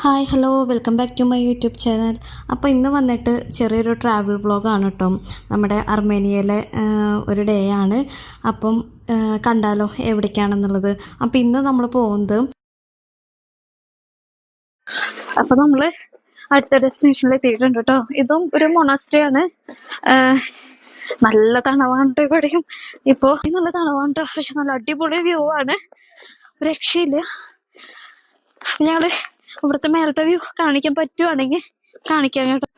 Hi hello welcome back to my YouTube channel അപ്പോൾ ഇന്ന് വന്നിട്ട് ചെറിയൊരു ട്രാവൽ വ്ളോഗാണ് കേട്ടോ നമ്മുടെ അർമേനിയയിലെ ഒരു ഡേ ആണ്. അപ്പം കണ്ടാലോ എവിടേക്കാണെന്നുള്ളത്. അപ്പം ഇന്ന് നമ്മൾ പോകുന്നത് അപ്പോൾ നമ്മൾ അടുത്ത ഡെസ്റ്റിനേഷനിൽ എത്തിയിട്ടുണ്ട് കേട്ടോ ഇതും ഒരു മൊണാസ്ട്രിയാണ് നല്ല തണവാണ് ട്ടോ ഇവിടെയും. ഇപ്പോൾ നല്ല തണവാണ് ട്ടോ. പക്ഷെ നല്ല അടിപൊളി വ്യൂ ആണ്. രക്ഷയില്ല. ഞങ്ങൾ ഇവിടുത്തെ മേലത്തെ വ്യൂ കാണിക്കാൻ പറ്റുവാണെങ്കിൽ കാണിക്കാം കേട്ടോ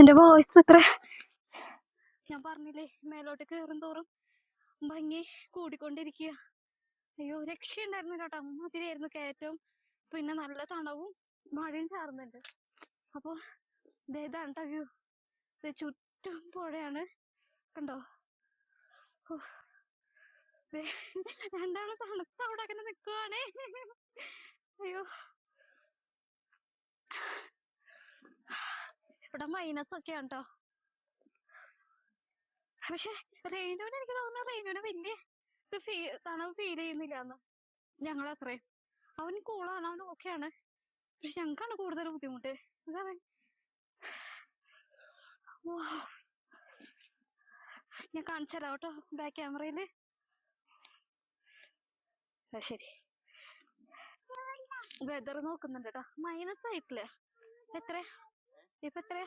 എന്റെ വോയിസ് എത്ര ഞാൻ പറഞ്ഞില്ലേ മേലോട്ട് കയറും തോറും ഭംഗി കൂടിക്കൊണ്ടിരിക്കുക അയ്യോ രക്ഷയുണ്ടായിരുന്നു കേട്ടോ. അമ്മാതിരിയായിരുന്നു കയറ്റവും. പിന്നെ നല്ല തണവും മഴയും ചാർന്നുണ്ട്. അപ്പൊ ഇതാണ് ട്ടോ വ്യൂ. ചുറ്റും പുഴയാണ്. കണ്ടോ? രണ്ടാമത് തണുത്ത അവിടെ അങ്ങനെ നിക്കുവാണേ? അയ്യോ. ഇവിടെ മൈനസ് ഒക്കെയാണ് ട്ടോ. പക്ഷെ റെയിനുവിന് എനിക്ക് തോന്നുന്നു റെയിനുവിന് വലിയ തണുപ്പ് ഫീൽ ചെയ്യുന്നില്ല എന്ന് ഞങ്ങൾ അത്രയും അവൻ കൂളാണ് അവൻ ഓക്കെയാണ് പക്ഷെ ഞങ്ങൾക്കാണ് കൂടുതൽ ബുദ്ധിമുട്ട്. അതാണ്. ഞാൻ കാണിച്ചു കേട്ടോ ബാക്ക് ക്യാമറയിൽ ശരി. വെതർ നോക്കുന്നുണ്ട് കേട്ടോ മൈനസ് ആയിട്ടില്ല? എത്ര ഇപ്പൊ എത്ര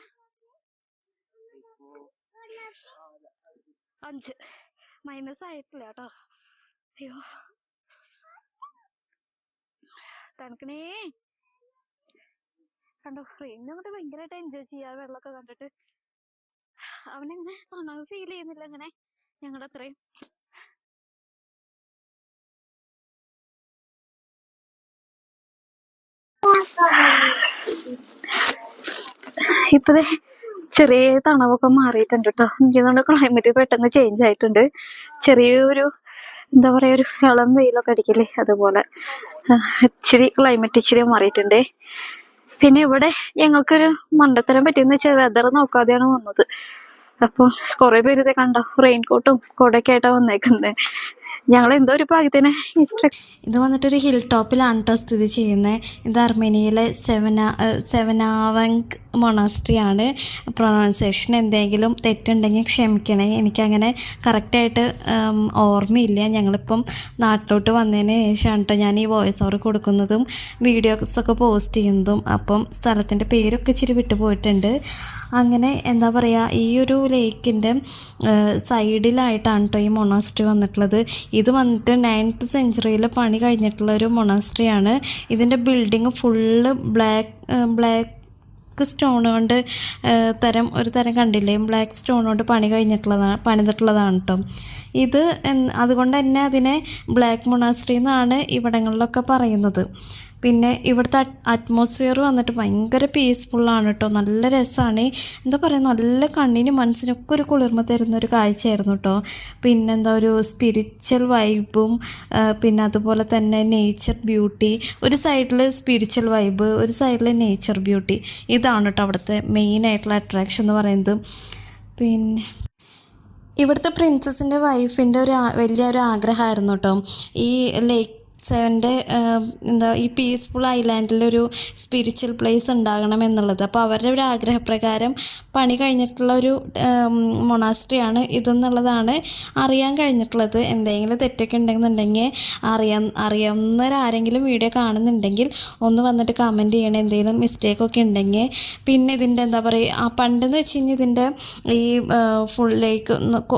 അഞ്ച്. മൈനസ് ആയിട്ടില്ല കേട്ടോ അയ്യോ. തണുക്കണേ. കണ്ടോ ഫ്രെയിം അങ്ങോട്ട് ഭയങ്കരമായിട്ട് എൻജോയ് ചെയ്യാ വെള്ളമൊക്കെ കണ്ടിട്ട്. അവനെങ്ങനെ തണവ് ഫീൽ ചെയ്യുന്നില്ല അങ്ങനെ ഞങ്ങളുടെ അത്രയും. ഇപ്പൊ ദേ ചെറിയ തണവൊക്കെ മാറിയിട്ടുണ്ട് കേട്ടോ എനിക്ക് തോന്നുന്നു ക്ലൈമറ്റ് പെട്ടെന്ന് ചേഞ്ച് ആയിട്ടുണ്ട്. ചെറിയൊരു എന്താ പറയുക ഒരു ഇളം വെയിലൊക്കെ അടിക്കില്ലേ അതുപോലെ. ഇച്ചിരി ക്ലൈമറ്റ് ഇച്ചിരി മാറിയിട്ടുണ്ട്. പിന്നെ ഇവിടെ ഞങ്ങൾക്കൊരു മണ്ടത്തരം പറ്റിയെന്ന് വെച്ചാൽ വെതർ നോക്കാതെയാണ് വന്നത്. അപ്പോൾ കുറേ പേര് ഇത് കണ്ടോ? റെയിൻകോട്ടും കുടയൊക്കെ ആയിട്ടാണ് വന്നേക്കുന്നത് ഞങ്ങൾ എന്തോ ഒരു ഭാഗ്യത്തിന് ഇത് വന്നിട്ട് ഒരു ഹിൽ ടോപ്പിലാണ് കേട്ടോ സ്ഥിതി ചെയ്യുന്നത് ഇത് അർമേനിയയിലെ സെവന സെവനാവങ്ക് മൊണാസ്ട്രി ആണ് പ്രൊണൗൺസിയേഷൻ എന്തെങ്കിലും തെറ്റുണ്ടെങ്കിൽ ക്ഷമിക്കണേ. എനിക്കങ്ങനെ കറക്റ്റായിട്ട് ഓർമ്മയില്ല. ഞങ്ങളിപ്പം നാട്ടിലോട്ട് വന്നതിന് ശേഷമാണ് കേട്ടോ ഞാൻ ഈ വോയിസ് ഓവർ കൊടുക്കുന്നതും വീഡിയോസൊക്കെ പോസ്റ്റ് ചെയ്യുന്നതും. അപ്പം സ്ഥലത്തിന്റെ പേരൊക്കെ ഇച്ചിരി വിട്ടു പോയിട്ടുണ്ട്. അങ്ങനെ എന്താ പറയുക ഈ ഒരു ലേക്കിന്റെ സൈഡിലായിട്ടാണ് കേട്ടോ ഈ മൊണാസ്ട്രി വന്നിട്ടുള്ളത്. ഇത് വന്നിട്ട് നയൻത്ത് സെഞ്ചുറിയിൽ പണി കഴിഞ്ഞിട്ടുള്ള ഒരു മൊണാസ്ട്രിയാണ് ഇതിന്റെ building full black black stone കൊണ്ട് തരം ഒരു തരം കണ്ടില്ലേ? ബ്ലാക്ക് സ്റ്റോൺ കൊണ്ട് പണി കഴിഞ്ഞിട്ടുള്ളതാണ് പണിതിട്ടുള്ളതാണ് കേട്ടോ ഇത് അതുകൊണ്ട് തന്നെ അതിനെ ബ്ലാക്ക് മൊണാസ്ട്രി എന്നാണ് ഇവിടങ്ങളിലൊക്കെ പറയുന്നത്. പിന്നെ ഇവിടുത്തെ അറ്റ്മോസ്ഫിയർ വന്നിട്ട് ഭയങ്കര പീസ്ഫുള്ളാണ് കേട്ടോ നല്ല രസമാണ് എന്താ പറയുക നല്ല കണ്ണിനും മനസ്സിനൊക്കെ ഒരു കുളിർമ തരുന്ന ഒരു കാഴ്ചയായിരുന്നു കേട്ടോ പിന്നെന്താ ഒരു സ്പിരിച്വൽ വൈബും പിന്നെ അതുപോലെ തന്നെ നേച്ചർ ബ്യൂട്ടി ഒരു സൈഡിൽ സ്പിരിച്വൽ വൈബ് ഒരു സൈഡിൽ നേച്ചർ ബ്യൂട്ടി ഇതാണ് കേട്ടോ അവിടുത്തെ മെയിൻ ആയിട്ടുള്ള അട്രാക്ഷൻ എന്ന് പറയുന്നത്. പിന്നെ ഇവിടുത്തെ പ്രിൻസസിന്റെ വൈഫിന്റെ ഒരു വലിയൊരു ആഗ്രഹമായിരുന്നു കേട്ടോ ഈ ലേക്ക് സെവന്റെ എന്താ ഈ പീസ്ഫുൾ ഐലാൻഡിലൊരു സ്പിരിച്വൽ പ്ലേസ് ഉണ്ടാകണം എന്നുള്ളത്. അപ്പോൾ അവരുടെ ഒരു ആഗ്രഹപ്രകാരം പണി കഴിഞ്ഞിട്ടുള്ള ഒരു മൊണാസ്ട്രിയാണ് ഇതെന്നുള്ളതാണ് അറിയാൻ കഴിഞ്ഞിട്ടുള്ളത്. എന്തെങ്കിലും തെറ്റൊക്കെ ഉണ്ടെന്നുണ്ടെങ്കിൽ അറിയാൻ അറിയാവുന്നവരാരെങ്കിലും വീഡിയോ കാണുന്നുണ്ടെങ്കിൽ ഒന്ന് വന്നിട്ട് കമന്റ് ചെയ്യണം. എന്തെങ്കിലും മിസ്റ്റേക്കൊക്കെ ഉണ്ടെങ്കിൽ. പിന്നെ ഇതിന്റെ എന്താ പറയുക ആ പണ്ടെന്ന് വെച്ച് കഴിഞ്ഞാൽ ഇതിന്റെ ഈ ഫുൾ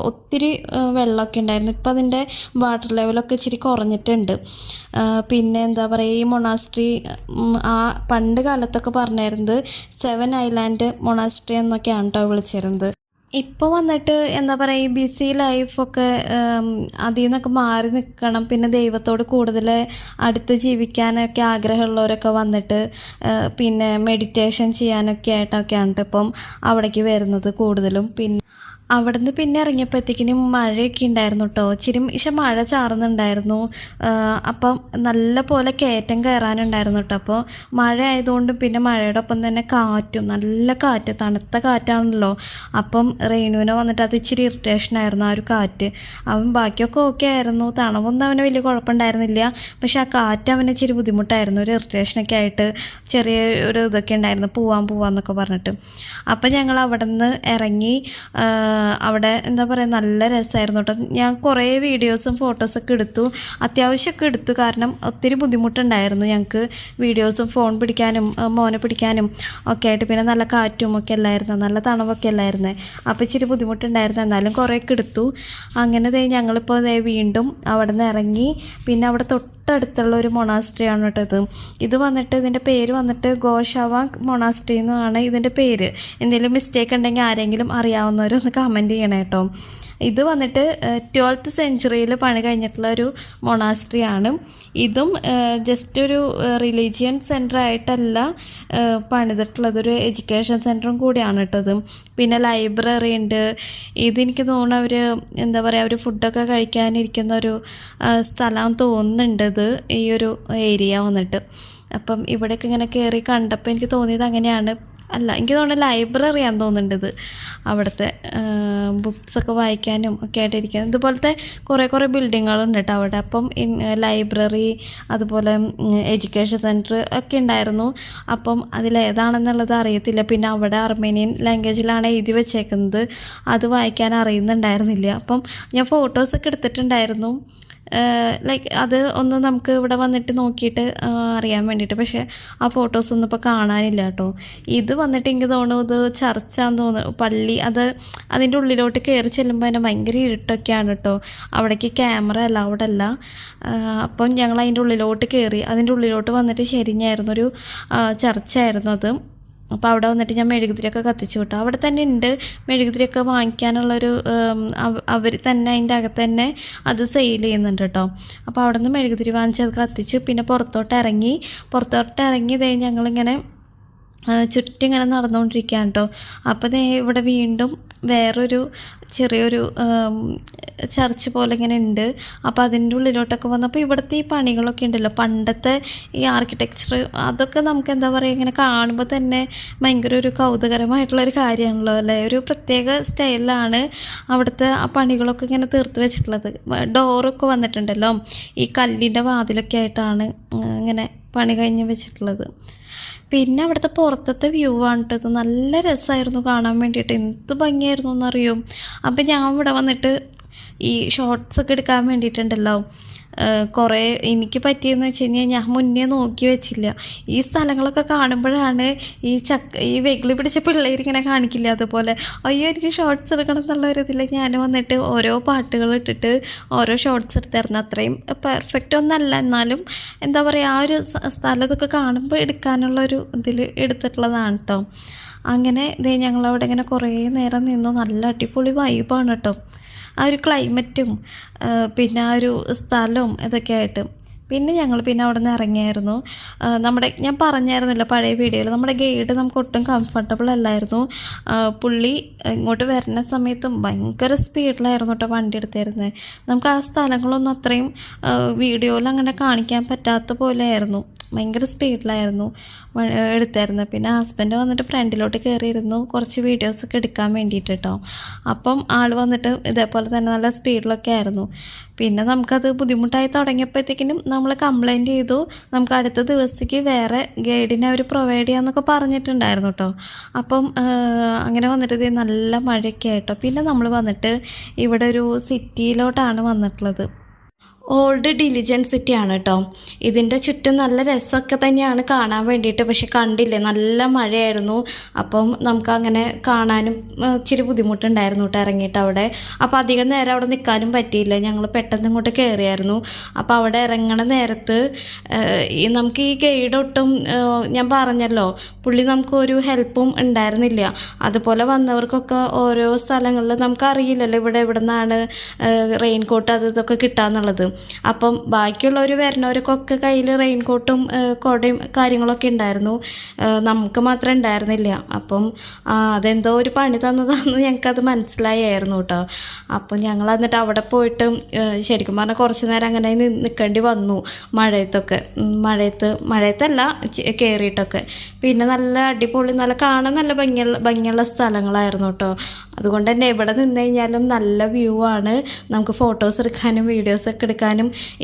ഒത്തിരി വെള്ളമൊക്കെ ഉണ്ടായിരുന്നു. ഇപ്പോൾ അതിന്റെ വാട്ടർ ലെവലൊക്കെ ഇച്ചിരി കുറഞ്ഞിട്ടുണ്ട്. പിന്നെ എന്താ പറയുക ഈ മൊണാസ്ട്രി ആ പണ്ട് കാലത്തൊക്കെ പറഞ്ഞിരുന്നത് സെവൻ ഐലാൻഡ് മൊണാസ്ട്രി എന്നൊക്കെയാണ് കേട്ടോ വിളിച്ചിരുന്നത്. ഇപ്പോൾ വന്നിട്ട് എന്താ പറയുക ഈ ബിസി ലൈഫൊക്കെ അതിൽ നിന്നൊക്കെ മാറി നിൽക്കണം. പിന്നെ ദൈവത്തോട് കൂടുതൽ അടുത്ത് ജീവിക്കാനൊക്കെ ആഗ്രഹമുള്ളവരൊക്കെ വന്നിട്ട് പിന്നെ മെഡിറ്റേഷൻ ചെയ്യാനൊക്കെ ആയിട്ടൊക്കെയാണ് ട്ടോ ഇപ്പം അവിടേക്ക് വരുന്നത് കൂടുതലും. പിന്നെ അവിടുന്ന് പിന്നെ ഇറങ്ങിയപ്പോഴത്തേക്കിനും മഴയൊക്കെ ഉണ്ടായിരുന്നു കേട്ടോ ഇച്ചിരി പക്ഷെ മഴ ചാറുന്നുണ്ടായിരുന്നു. അപ്പം നല്ല പോലെ കയറ്റം കയറാനുണ്ടായിരുന്നു കേട്ടോ അപ്പോൾ മഴ ആയതുകൊണ്ട് പിന്നെ മഴയുടെ ഒപ്പം തന്നെ കാറ്റും നല്ല കാറ്റ് തണുത്ത കാറ്റാണല്ലോ. അപ്പം റെയിനുവിനെ വന്നിട്ട് അത് ഇച്ചിരി ഇറിറ്റേഷൻ ആയിരുന്നു ആ ഒരു കാറ്റ്. അവൻ ബാക്കിയൊക്കെ ഓക്കെ ആയിരുന്നു. തണവൊന്നും അവന് വലിയ കുഴപ്പമുണ്ടായിരുന്നില്ല. പക്ഷെ ആ കാറ്റ് അവന് ഇച്ചിരി ബുദ്ധിമുട്ടായിരുന്നു. ഒരു ഇറിറ്റേഷനൊക്കെ ആയിട്ട് ചെറിയ ഒരു ഇതൊക്കെ ഉണ്ടായിരുന്നു. പോവാൻ പോവാന്നൊക്കെ പറഞ്ഞിട്ട്. അപ്പം ഞങ്ങൾ അവിടെ നിന്ന് ഇറങ്ങി അവിടെ എന്താ പറയുക നല്ല രസമായിരുന്നു കേട്ടോ ഞാൻ കുറേ വീഡിയോസും ഫോട്ടോസൊക്കെ എടുത്തു. അത്യാവശ്യമൊക്കെ എടുത്തു. കാരണം ഒത്തിരി ബുദ്ധിമുട്ടുണ്ടായിരുന്നു ഞങ്ങൾക്ക് വീഡിയോസും ഫോൺ പിടിക്കാനും മോനെ പിടിക്കാനും ഒക്കെ ആയിട്ട്. പിന്നെ നല്ല കാറ്റും ഒക്കെ അല്ലായിരുന്നു. നല്ല തണവൊക്കെ അല്ലായിരുന്നു. അപ്പോൾ ഇച്ചിരി ബുദ്ധിമുട്ടുണ്ടായിരുന്നു. എന്നാലും കുറേയൊക്കെ എടുത്തു. അങ്ങനെ ഞങ്ങളിപ്പോൾ വീണ്ടും അവിടെ നിന്ന് ഇറങ്ങി. പിന്നെ അവിടെ തൊട്ടടുത്തുള്ള ഒരു മൊണാസ്ട്രി ആണ് കേട്ടോ ഇത്. ഇത് വന്നിട്ട് ഇതിന്റെ പേര് വന്നിട്ട് ഗോഷാവ മൊണാസ്ട്രി എന്നാണ് ഇതിന്റെ പേര്. എന്തെങ്കിലും മിസ്റ്റേക്ക് ഉണ്ടെങ്കിൽ ആരെങ്കിലും അറിയാവുന്നവരൊന്ന് കമന്റ് ചെയ്യണം കേട്ടോ. ഇത് വന്നിട്ട് ട്വൽത്ത് സെഞ്ചുറിയിൽ പണി കഴിഞ്ഞിട്ടുള്ള ഒരു മൊണാസ്ട്രി ആണ്. ഇതും ജസ്റ്റ് ഒരു റിലീജിയൻ സെന്റർ ആയിട്ടല്ല പണിതിട്ടുള്ളത്. ഒരു എഡ്യൂക്കേഷൻ സെന്ററും കൂടിയാണ് ഇട്ടത് പിന്നെ ലൈബ്രറി ഉണ്ട്. ഇതെനിക്ക് തോന്നുന്നു അവർ എന്താ പറയുക ഒരു ഫുഡൊക്കെ കഴിക്കാനിരിക്കുന്ന ഒരു സ്ഥലം തോന്നുന്നുണ്ട് ഇത് ഈ ഒരു ഏരിയ വന്നിട്ട്. അപ്പം ഇവിടെയൊക്കെ ഇങ്ങനെ കയറി കണ്ടപ്പോൾ എനിക്ക് തോന്നിയത് അങ്ങനെയാണ്. അല്ല എനിക്ക് തോന്നുന്നു ലൈബ്രറി ആണെന്ന് തോന്നുന്നുണ്ട് ഇത്. അവിടുത്തെ ബുക്സൊക്കെ വായിക്കാനും ഒക്കെ ആയിട്ട് ഇരിക്കാൻ ഇതുപോലത്തെ കുറേ കുറേ ബിൽഡിങ്ങുകളുണ്ട് കേട്ടോ അവിടെ. അപ്പം ലൈബ്രറി അതുപോലെ എഡ്യൂക്കേഷൻ സെന്റർ ഒക്കെ ഉണ്ടായിരുന്നു. അപ്പം അതിലേതാണെന്നുള്ളത് അറിയത്തില്ല. പിന്നെ അവിടെ അർമേനിയൻ ലാംഗ്വേജിലാണ് എഴുതി വെച്ചേക്കുന്നത്. അത് വായിക്കാൻ അറിയുന്നുണ്ടായിരുന്നില്ല. അപ്പം ഞാൻ ഫോട്ടോസൊക്കെ എടുത്തിട്ടുണ്ടായിരുന്നു. ലൈക്ക് അത് ഒന്ന് നമുക്ക് ഇവിടെ വന്നിട്ട് നോക്കിയിട്ട് അറിയാൻ വേണ്ടിയിട്ട്. പക്ഷേ ആ ഫോട്ടോസ് ഒന്നും ഇപ്പോൾ കാണാനില്ല കേട്ടോ. ഇത് വന്നിട്ട് എനിക്ക് തോന്നുന്നു ഇത് ചർച്ചാന്ന് തോന്നുന്നു. പള്ളി അത് അതിന്റെ ഉള്ളിലോട്ട് കയറി ചെല്ലുമ്പോൾ അതിന്റെ ഭയങ്കര ഇരുട്ടൊക്കെയാണ് കേട്ടോ. അവിടേക്ക് ക്യാമറ അവിടെ അല്ല. അപ്പം ഞങ്ങൾ അതിന്റെ ഉള്ളിലോട്ട് കയറി അതിന്റെ ഉള്ളിലോട്ട് വന്നിട്ട് ശരിഞ്ഞായിരുന്നൊരു ചർച്ചായിരുന്നു അത്. അപ്പോൾ അവിടെ വന്നിട്ട് ഞാൻ മെഴുകുതിരിയൊക്കെ കത്തിച്ചു വിട്ടു അവിടെ തന്നെ ഉണ്ട്. മെഴുകുതിരിയൊക്കെ വാങ്ങിക്കാനുള്ളൊരു അവർ തന്നെ അതിന്റെ അകത്ത് തന്നെ അത് സെയിൽ ചെയ്യുന്നുണ്ട് കേട്ടോ. അപ്പോൾ അവിടെ നിന്ന് മെഴുകുതിരി വാങ്ങിച്ച് അത് കത്തിച്ചു. പിന്നെ പുറത്തോട്ട് ഇറങ്ങി പുറത്തോട്ട് ഇറങ്ങി ഞങ്ങളിങ്ങനെ ചുറ്റും ഇങ്ങനെ നടന്നുകൊണ്ടിരിക്കുകയാണ് കേട്ടോ അപ്പോൾ ദേ ഇവിടെ വീണ്ടും വേറൊരു ചെറിയൊരു ചർച്ച് പോലെ ഇങ്ങനെ ഉണ്ട്. അപ്പോൾ അതിന്റെ ഉള്ളിലോട്ടൊക്കെ വന്നപ്പോൾ ഇവിടുത്തെ ഈ പണികളൊക്കെ ഉണ്ടല്ലോ. പണ്ടത്തെ ഈ ആർക്കിടെക്ചർ അതൊക്കെ നമുക്ക് എന്താ പറയുക ഇങ്ങനെ കാണുമ്പോൾ തന്നെ ഭയങ്കര ഒരു കൗതുകരമായിട്ടുള്ളൊരു കാര്യമാണല്ലോ അല്ലേ? ഒരു പ്രത്യേക സ്റ്റൈലിലാണ് അവിടുത്തെ ആ പണികളൊക്കെ ഇങ്ങനെ തീർത്ത് വെച്ചിട്ടുള്ളത്. ഡോറൊക്കെ വന്നിട്ടുണ്ടല്ലോ. ഈ കല്ലിന്റെ വാതിലൊക്കെ ആയിട്ടാണ് ഇങ്ങനെ പണി കഴിഞ്ഞ് വെച്ചിട്ടുള്ളത്. പിന്നെ അവിടുത്തെ പുറത്തത്തെ വ്യൂ ആണ് കേട്ടോ നല്ല രസമായിരുന്നു കാണാൻ വേണ്ടിയിട്ട്. എന്ത് ഭംഗിയായിരുന്നു എന്നറിയോ? അപ്പം ഞാൻ ഇവിടെ വന്നിട്ട് ഈ ഷോർട്സ് ഒക്കെ എടുക്കാൻ വേണ്ടിയിട്ടുണ്ടല്ലോ. കുറേ എനിക്ക് പറ്റിയെന്ന് വെച്ച് കഴിഞ്ഞാൽ ഞാൻ മുന്നേ നോക്കി വെച്ചില്ല. ഈ സ്ഥലങ്ങളൊക്കെ കാണുമ്പോഴാണ് ഈ ചക്ക ഈ വെകിളി പിടിച്ച പിള്ളേർ ഇങ്ങനെ കാണിക്കില്ല അതുപോലെ. അയ്യോ എനിക്ക് ഷോർട്സ് എടുക്കണം എന്നുള്ള ഒരു ഇതിൽ ഞാൻ വന്നിട്ട് ഓരോ പാട്ടുകൾ ഇട്ടിട്ട് ഓരോ ഷോർട്സ് എടുത്തായിരുന്നു. അത്രയും പെർഫെക്റ്റ് ഒന്നല്ല. എന്നാലും എന്താ പറയുക ആ ഒരു സ്ഥലത്തൊക്കെ കാണുമ്പോൾ എടുക്കാനുള്ള ഒരു ഇതിൽ എടുത്തിട്ടുള്ളതാണ് കേട്ടോ അങ്ങനെ ഇതേ ഞങ്ങളവിടെ ഇങ്ങനെ കുറേ നേരം നിന്നു. നല്ല അടിപൊളി വൈബാണ് കേട്ടോ ആ ഒരു ക്ലൈമറ്റും പിന്നെ ആ ഒരു സ്ഥലവും ഇതൊക്കെ ആയിട്ട്. പിന്നെ ഞങ്ങൾ പിന്നെ അവിടെ നിന്ന് ഇറങ്ങിയായിരുന്നു നമ്മുടെ ഞാൻ പറഞ്ഞായിരുന്നല്ലോ പഴയ വീഡിയോയിൽ നമ്മുടെ ഗൈഡ് നമുക്ക് ഒട്ടും കംഫർട്ടബിൾ അല്ലായിരുന്നു. പുള്ളി ഇങ്ങോട്ട് വരുന്ന സമയത്തും ഭയങ്കര സ്പീഡിലായിരുന്നു കേട്ടോ വണ്ടി എടുത്തിരുന്നത് നമുക്ക് ആ സ്ഥലങ്ങളൊന്നും അത്രയും വീഡിയോയിൽ അങ്ങനെ കാണിക്കാൻ പറ്റാത്ത പോലെയായിരുന്നു. ഭയങ്കര സ്പീഡിലായിരുന്നു എടുത്തായിരുന്നു. പിന്നെ ഹസ്ബൻഡ് വന്നിട്ട് ഫ്രണ്ടിലോട്ട് കയറിയിരുന്നു കുറച്ച് വീഡിയോസൊക്കെ എടുക്കാൻ വേണ്ടിയിട്ട് കേട്ടോ അപ്പം ആൾ വന്നിട്ട് ഇതേപോലെ തന്നെ നല്ല സ്പീഡിലൊക്കെ ആയിരുന്നു. പിന്നെ നമുക്കത് ബുദ്ധിമുട്ടായി തുടങ്ങിയപ്പോഴത്തേക്കിനും നമ്മൾ കംപ്ലൈന്റ് ചെയ്തു. നമുക്ക് അടുത്ത ദിവസത്തേക്ക് വേറെ ഗൈഡിനെ അവർ പ്രൊവൈഡ് ചെയ്യാമെന്നൊക്കെ പറഞ്ഞിട്ടുണ്ടായിരുന്നു കേട്ടോ അപ്പം അങ്ങനെ വന്നിട്ട് നല്ല മഴയൊക്കെ ആയിട്ടോ പിന്നെ നമ്മൾ വന്നിട്ട് ഇവിടെ ഒരു സിറ്റിയിലോട്ടാണ് വന്നിട്ടുള്ളത്. ഓൾഡ് ഡിലിജൻസ് സിറ്റി ആണ് കേട്ടോ ഇതിന്റെ ചുറ്റും നല്ല രസമൊക്കെ തന്നെയാണ് കാണാൻ വേണ്ടിയിട്ട്. പക്ഷെ കണ്ടില്ലേ നല്ല മഴയായിരുന്നു. അപ്പം നമുക്ക് അങ്ങനെ കാണാനും ഇച്ചിരി ബുദ്ധിമുട്ടുണ്ടായിരുന്നു കേട്ടോ ഇറങ്ങിയിട്ട് അവിടെ. അപ്പോൾ അധികം നേരം അവിടെ നിൽക്കാനും പറ്റിയില്ല. ഞങ്ങൾ പെട്ടെന്ന് ഇങ്ങോട്ട് കയറിയായിരുന്നു. അപ്പോൾ അവിടെ ഇറങ്ങണ നേരത്ത് നമുക്ക് ഈ ഗൈഡ് ഒട്ടും ഞാൻ പറഞ്ഞല്ലോ പുള്ളി നമുക്കൊരു ഹെൽപ്പും ഉണ്ടായിരുന്നില്ല. അതുപോലെ വന്നവർക്കൊക്കെ ഓരോ സ്ഥലങ്ങളിൽ നമുക്ക് അറിയില്ലല്ലോ ഇവിടെ എവിടെ നിന്നാണ് റെയിൻ കോട്ട് അത് ഇതൊക്കെ കിട്ടാന്നുള്ളത്. അപ്പം ബാക്കിയുള്ളവർ വരുന്നവർക്കൊക്കെ കയ്യിൽ റെയിൻകോട്ടും കുടയും കാര്യങ്ങളൊക്കെ ഉണ്ടായിരുന്നു. നമുക്ക് മാത്രം ഉണ്ടായിരുന്നില്ല. അപ്പം അതെന്തോ ഒരു പണി തന്നതാണെന്ന് ഞങ്ങൾക്കത് മനസ്സിലായായിരുന്നു കേട്ടോ അപ്പം ഞങ്ങൾ എന്നിട്ട് അവിടെ പോയിട്ട് ശരിക്കും പറഞ്ഞാൽ കുറച്ച് നേരം അങ്ങനെ നിൽക്കേണ്ടി വന്നു മഴയത്തൊക്കെ. മഴയത്ത് മഴയത്തല്ല കയറിയിട്ടൊക്കെ പിന്നെ നല്ല അടിപൊളി നല്ല കാണാൻ നല്ല ഭംഗിയുള്ള ഭംഗിയുള്ള സ്ഥലങ്ങളായിരുന്നു കേട്ടോ അതുകൊണ്ട് തന്നെ എവിടെ നിന്ന് കഴിഞ്ഞാലും നല്ല വ്യൂ ആണ്. നമുക്ക് ഫോട്ടോസ് എടുക്കാനും വീഡിയോസ് ഒക്കെ എടുക്കാനും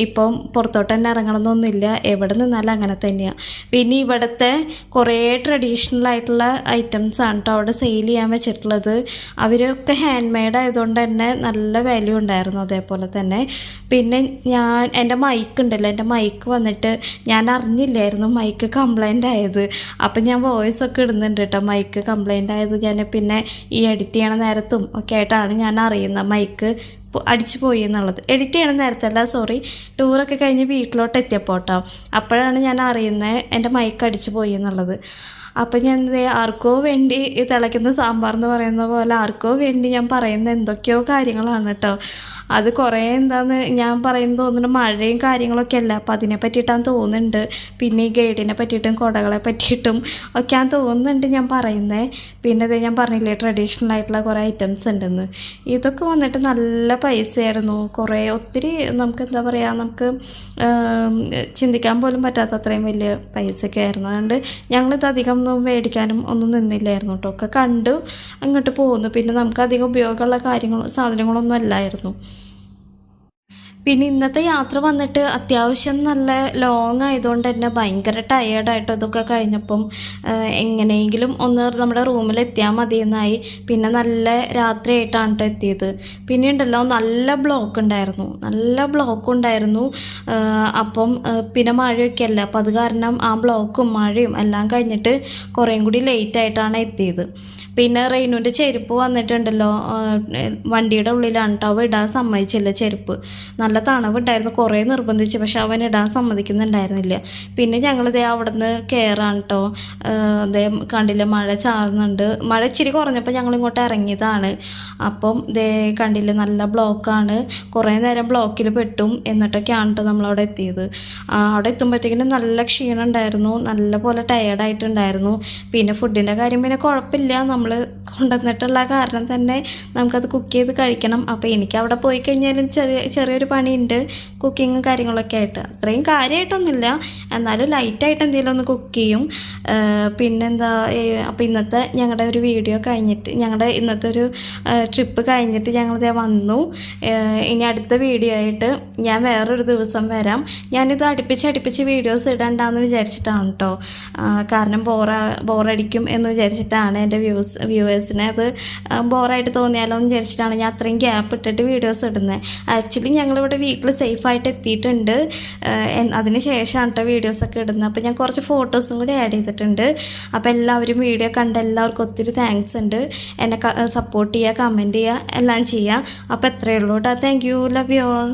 ഇപ്പം പുറത്തോട്ട് തന്നെ ഇറങ്ങണമെന്നൊന്നുമില്ല. എവിടെ നിന്നാലും അങ്ങനെ തന്നെയാണ് പിന്നെ ഇവിടുത്തെ കുറേ ട്രഡീഷണൽ ആയിട്ടുള്ള ഐറ്റംസ് ആണ് കേട്ടോ അവിടെ സെയിൽ ചെയ്യാൻ വെച്ചിട്ടുള്ളത്. അവരൊക്കെ ഹാൻഡ് മെയ്ഡ് ആയതുകൊണ്ട് തന്നെ നല്ല വാല്യൂ ഉണ്ടായിരുന്നു അതേപോലെ തന്നെ. പിന്നെ ഞാൻ എന്റെ മൈക്ക് ഉണ്ടല്ലോ എന്റെ മൈക്ക് വന്നിട്ട് ഞാൻ അറിഞ്ഞില്ലായിരുന്നു മൈക്ക് കംപ്ലൈന്റ് ആയത്. അപ്പം ഞാൻ വോയിസ് ഒക്കെ ഇടുന്നുണ്ട് കേട്ടോ മൈക്ക് കംപ്ലൈന്റ് ആയത് ഞാൻ പിന്നെ ഈ എഡിറ്റ് ചെയ്യണ നേരത്തും ഒക്കെ ആയിട്ടാണ് ഞാൻ അറിയുന്നത് മൈക്ക് അടിച്ചു പോയി എന്നുള്ളത്. എഡിറ്റ് ചെയ്യണ നേരത്തല്ല സോറി ടൂറൊക്കെ കഴിഞ്ഞ് വീട്ടിലോട്ട് എത്തിയപ്പോൾ കേട്ടോ അപ്പോഴാണ് ഞാൻ അറിയുന്നത് എന്റെ മൈക്ക് അടിച്ചു പോയി എന്നുള്ളത്. അപ്പം ഞാൻ ആർക്കോ വേണ്ടി തിളയ്ക്കുന്ന സാമ്പാർ എന്ന് പറയുന്ന പോലെ ആർക്കോ വേണ്ടി ഞാൻ പറയുന്ന എന്തൊക്കെയോ കാര്യങ്ങളാണ് കേട്ടോ. അത് കുറേ എന്താന്ന് ഞാൻ പറയുന്നത് തോന്നുന്നു മഴയും കാര്യങ്ങളൊക്കെ അല്ല. അപ്പം അതിനെ പറ്റിയിട്ടാണ് തോന്നുന്നുണ്ട്. പിന്നെ ഈ ഗൈഡിനെ പറ്റിയിട്ടും കുടകളെ പറ്റിയിട്ടും ഒക്കെയാണ് തോന്നുന്നുണ്ട് ഞാൻ പറയുന്നത് പിന്നെ ഇത് ഞാൻ പറഞ്ഞില്ലേ ട്രഡീഷണൽ ആയിട്ടുള്ള കുറേ ഐറ്റംസ് ഉണ്ടെന്ന്. ഇതൊക്കെ വന്നിട്ട് നല്ല പൈസയായിരുന്നു. കുറേ ഒത്തിരി നമുക്ക് എന്താ പറയുക നമുക്ക് ചിന്തിക്കാൻ പോലും പറ്റാത്ത അത്രയും വലിയ പൈസയൊക്കെ ആയിരുന്നു. അതുകൊണ്ട് ഞങ്ങളിത് അധികം ഒന്നും മേടിക്കാനും ഒന്നും നിന്നില്ലായിരുന്നു കേട്ടോ ഒക്കെ കണ്ടു അങ്ങോട്ട് പോകുന്നു പിന്നെ നമുക്ക് അധികം ഉപയോഗമുള്ള കാര്യങ്ങളും സാധനങ്ങളൊന്നും അല്ലായിരുന്നു. പിന്നെ ഇന്നത്തെ യാത്ര വന്നിട്ട് അത്യാവശ്യം നല്ല ലോങ് ആയതുകൊണ്ട് തന്നെ ഭയങ്കര ടയേർഡായിട്ട് അതൊക്കെ കഴിഞ്ഞപ്പം എങ്ങനെയെങ്കിലും ഒന്ന് നമ്മുടെ റൂമിൽ എത്തിയാൽ മതിയെന്നായി. പിന്നെ നല്ല രാത്രിയായിട്ടാണ് കേട്ടോ എത്തിയത്. പിന്നെ ഉണ്ടല്ലോ നല്ല ബ്ലോക്ക് ഉണ്ടായിരുന്നു. നല്ല ബ്ലോക്ക് ഉണ്ടായിരുന്നു. അപ്പം പിന്നെ മഴയൊക്കെ അല്ല. അപ്പം അത് കാരണം ആ ബ്ലോക്കും മഴയും എല്ലാം കഴിഞ്ഞിട്ട് കുറേം കൂടി ലേറ്റായിട്ടാണ് എത്തിയത്. പിന്നെ റെയിനുവിന്റെ ചെരുപ്പ് വന്നിട്ടുണ്ടല്ലോ. വണ്ടിയുടെ ഉള്ളിലാണ് കേട്ടോ അവ ഇടാൻ സമ്മതിച്ചില്ല ചെരുപ്പ്. നല്ല തണവുണ്ടായിരുന്നു കുറേ നിർബന്ധിച്ചു. പക്ഷെ അവൻ ഇടാൻ സമ്മതിക്കുന്നുണ്ടായിരുന്നില്ല. പിന്നെ ഞങ്ങളിതേ അവിടെ നിന്ന് കയറാണ് കേട്ടോ അതേ കണ്ടില്ല മഴ ചാറുന്നുണ്ട്. മഴ ഇച്ചിരി കുറഞ്ഞപ്പോൾ ഞങ്ങൾ ഇങ്ങോട്ട് ഇറങ്ങിയതാണ്. അപ്പം ദേ കണ്ടില്ല നല്ല ബ്ലോക്കാണ്. കുറേ നേരം ബ്ലോക്കിൽ പെട്ടും എന്നിട്ടൊക്കെയാണ് കേട്ടോ നമ്മളവിടെ എത്തിയത്. അവിടെ എത്തുമ്പോഴത്തേക്കിനും നല്ല ക്ഷീണം ഉണ്ടായിരുന്നു നല്ല പോലെ ടയേർഡായിട്ടുണ്ടായിരുന്നു പിന്നെ ഫുഡിന്റെ കാര്യം പിന്നെ കുഴപ്പമില്ല. നമ്മൾ കൊണ്ടുവന്നിട്ടുള്ള കാരണം തന്നെ നമുക്കത് കുക്ക് ചെയ്ത് കഴിക്കണം. അപ്പോൾ എനിക്ക് അവിടെ പോയി കഴിഞ്ഞാലും ചെറിയ ചെറിയൊരു പണിയുണ്ട് കുക്കിങ്ങും കാര്യങ്ങളൊക്കെ ആയിട്ട്. അത്രയും കാര്യമായിട്ടൊന്നുമില്ല എന്നാലും ലൈറ്റായിട്ട് എന്തെങ്കിലും ഒന്ന് കുക്ക് ചെയ്യും. പിന്നെന്താ അപ്പോൾ ഇന്നത്തെ ഞങ്ങളുടെ ഒരു വീഡിയോ കഴിഞ്ഞിട്ട് ഞങ്ങളുടെ ഇന്നത്തെ ഒരു ട്രിപ്പ് കഴിഞ്ഞിട്ട് ഞങ്ങളിതേ വന്നു. ഇനി അടുത്ത വീഡിയോ ആയിട്ട് ഞാൻ വേറൊരു ദിവസം വരാം. ഞാനിത് അടുപ്പിച്ച് അടുപ്പിച്ച് വീഡിയോസ് ഇടണ്ടെന്ന് വിചാരിച്ചിട്ടാണ് കേട്ടോ കാരണം ബോറ ബോറടിക്കും എന്ന് വിചാരിച്ചിട്ടാണ് എന്റെ വ്യൂസ് വ്യൂവേഴ്സിനെ അത് ബോറായിട്ട് തോന്നിയാലോ എന്ന് വിചാരിച്ചിട്ടാണ് ഞാൻ അത്രയും ഗ്യാപ്പ് ഇട്ടിട്ട് വീഡിയോസ് ഇടുന്നത് ആക്ച്വലി ഞങ്ങളിവിടെ വീട്ടിൽ സേഫായിട്ട് എത്തിയിട്ടുണ്ട്. അതിന് ശേഷമാണ് കേട്ടോ വീഡിയോസൊക്കെ ഇടുന്നത് അപ്പോൾ ഞാൻ കുറച്ച് ഫോട്ടോസും കൂടി ആഡ് ചെയ്തിട്ടുണ്ട്. അപ്പോൾ എല്ലാവരും വീഡിയോ കണ്ട എല്ലാവർക്കും ഒത്തിരി താങ്ക്സ് ഉണ്ട്. എന്നെ സപ്പോർട്ട് ചെയ്യുക കമന്റ് ചെയ്യുക എല്ലാം ചെയ്യുക അപ്പോൾ എത്രയേ ഉള്ളൂ കേട്ടോ thank you love you all